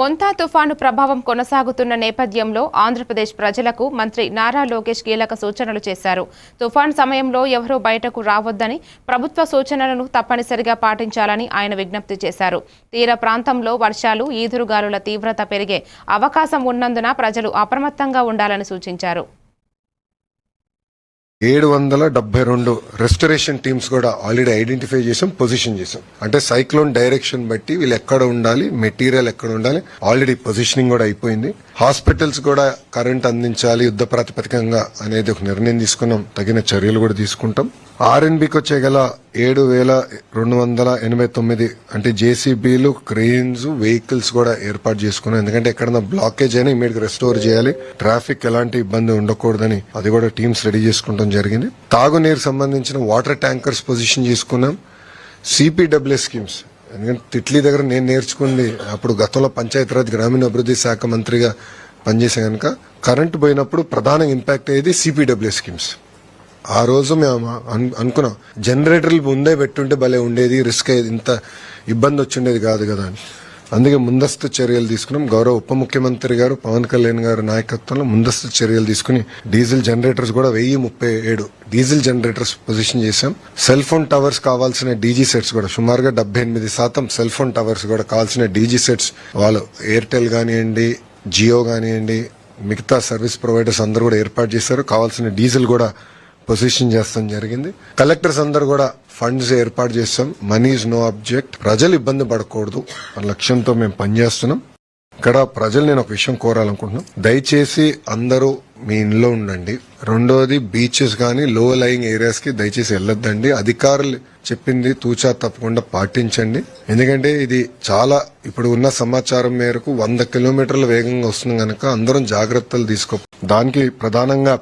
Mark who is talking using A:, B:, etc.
A: మొంతా తుఫాను ప్రభావం కొనసాగుతున్న నేపథ్యంలో ఆంధ్రప్రదేశ్ ప్రజలకు మంత్రి నారా లోకేష్ కీలక సూచనలు చేశారు. తుఫాన్ సమయంలో ఎవరూ బయటకు రావద్దని ప్రభుత్వ సూచనలను తప్పనిసరిగా పాటించాలని ఆయన విజ్ఞప్తి చేశారు. తీర ప్రాంతంలో వర్షాలు ఈదురుగాలుల తీవ్రత పెరిగే అవకాశం ఉన్నందున ప్రజలు అప్రమత్తంగా ఉండాలని సూచించారు.
B: ఏడు వందల డెబ్బై రెండు రెస్టరేషన్ టీమ్స్ కూడా ఆల్రెడీ ఐడెంటిఫై చేసాం పొజిషన్ చేసాం. అంటే సైక్లోన్ డైరెక్షన్ బట్టి వీళ్ళు ఎక్కడ ఉండాలి మెటీరియల్ ఎక్కడ ఉండాలి ఆల్రెడీ పొజిషనింగ్ కూడా అయిపోయింది. హాస్పిటల్స్ కూడా కరెంట్ అందించాలి యుద్ధ ప్రాతిపదికంగా అనేది ఒక నిర్ణయం తీసుకున్నాం తగిన చర్యలు కూడా తీసుకుంటాం. ఆర్ఎన్బికి వచ్చే గల ఏడు వేల రెండు వందల ఎనభై తొమ్మిది అంటే జేసీబీలు క్రెయిన్స్ వెహికల్స్ కూడా ఏర్పాటు చేసుకున్నాం ఎందుకంటే ఎక్కడన్నా బ్లాకేజ్ అయినా ఇమీడియట్ రెస్టోర్ చేయాలి. ట్రాఫిక్ ఎలాంటి ఇబ్బంది ఉండకూడదని అది కూడా టీమ్స్ రెడీ చేసుకుంటాం జరిగింది. తాగునీరు సంబంధించిన వాటర్ ట్యాంకర్స్ పొజిషన్ చేసుకున్నాం. CPW schemes. ఎందుకంటే తిట్లీ దగ్గర నేను నేర్చుకుంది అప్పుడు గతంలో పంచాయతీరాజ్ గ్రామీణాభివృద్ధి శాఖ మంత్రిగా పనిచేసే కనుక కరెంటు పోయినప్పుడు ప్రధాన ఇంపాక్ట్ అయ్యేది సిపిడబ్ల్యూ స్కీమ్స్. ఆ రోజు మేము అనుకున్నాం. జనరేటర్లు ముందే పెట్టుంటే భలే ఉండేది రిస్క్ అయ్యేది ఇంత ఇబ్బంది వచ్చిండేది కాదు కదా అని. అందుకే ముందస్తు చర్యలు తీసుకున్నాం. గౌరవ ఉప ముఖ్యమంత్రి గారు పవన్ కళ్యాణ్ గారి నాయకత్వంలో ముందస్తు చర్యలు తీసుకుని డీజిల్ జనరేటర్స్ కూడా వెయ్యి ముప్పై ఏడు డీజిల్ జనరేటర్స్ పొజిషన్ చేశాం. సెల్ ఫోన్ టవర్స్ కావాల్సిన డీజీ సెట్స్ కూడా సుమారుగా డెబ్బై ఎనిమిది శాతం సెల్ ఫోన్ టవర్స్ కూడా కావాల్సిన డీజీ సెట్స్ వాళ్ళు ఎయిర్టెల్ కానివ్వండి జియో కానివ్వండి మిగతా సర్వీస్ ప్రొవైడర్స్ అందరూ కూడా ఏర్పాటు చేశారు. కావాల్సిన డీజిల్ కూడా పొజిషన్ చేస్తాం జరిగింది. కలెక్టర్స్ అందరు కూడా ఫండ్స్ ఏర్పాటు చేస్తాం. మనీ ఇస్ నో అబ్జెక్ట్ ప్రజలు ఇబ్బంది పడకూడదు అన్న లక్ష్యంతో మేము పనిచేస్తున్నాం. ఇక్కడ ప్రజలు నేను ఒక విషయం కోరాలనుకుంటున్నాను దయచేసి అందరూ మీ ఇంట్లో ఉండండి. రెండోది బీచెస్ కానీ లో లయింగ్ ఏరియాస్కి దయచేసి వెళ్ళొద్దండి. అధికారులు చెప్పింది తూచా తప్పకుండా పాటించండి. ఎందుకంటే ఇది చాలా ఇప్పుడు ఉన్న సమాచారం మేరకు వంద కిలోమీటర్ల వేగంగా వస్తుంది కనుక అందరం జాగ్రత్తలు తీసుకో దానికి ప్రధానంగా